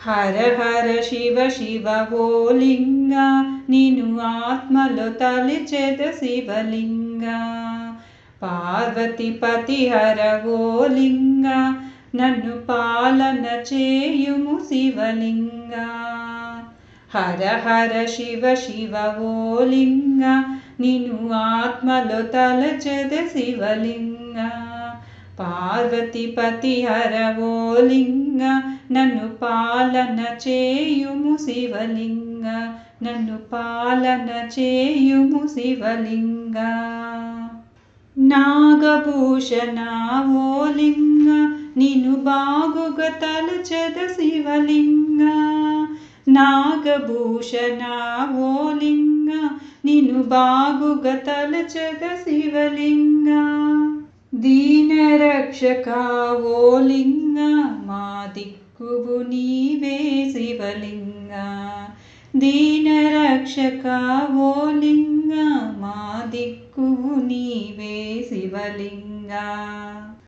హర హర శివ శివ ఓ లింగ నిను ఆత్మలో తలిచెద శివలింగ. పార్వతి పతి హర ఓ లింగ నన్ను పాలన చేయుము శివలింగ. హర హర శివ శివ ఓ లింగ నిను ఆత్మలో తలచెద శివలింగ. పార్వతిపతి పతి లింగ నన్ను పాలన చేయుము శివలింగ నన్ను పాలన చేయుము శివలింగ. నాగభూషణ ఓ లింగ నిన్ను బాగుగా తలచెద శివలింగ. నాగభూషణ ఓ లింగ నిన్ను బాగుగా తలచెద శివలింగ. దీ రక్షక ఓ లింగ మా దిక్కువు నీవే శివలింగ దీన రక్షక ఓ లింగ మా దిక్కువు నీవే శివలింగ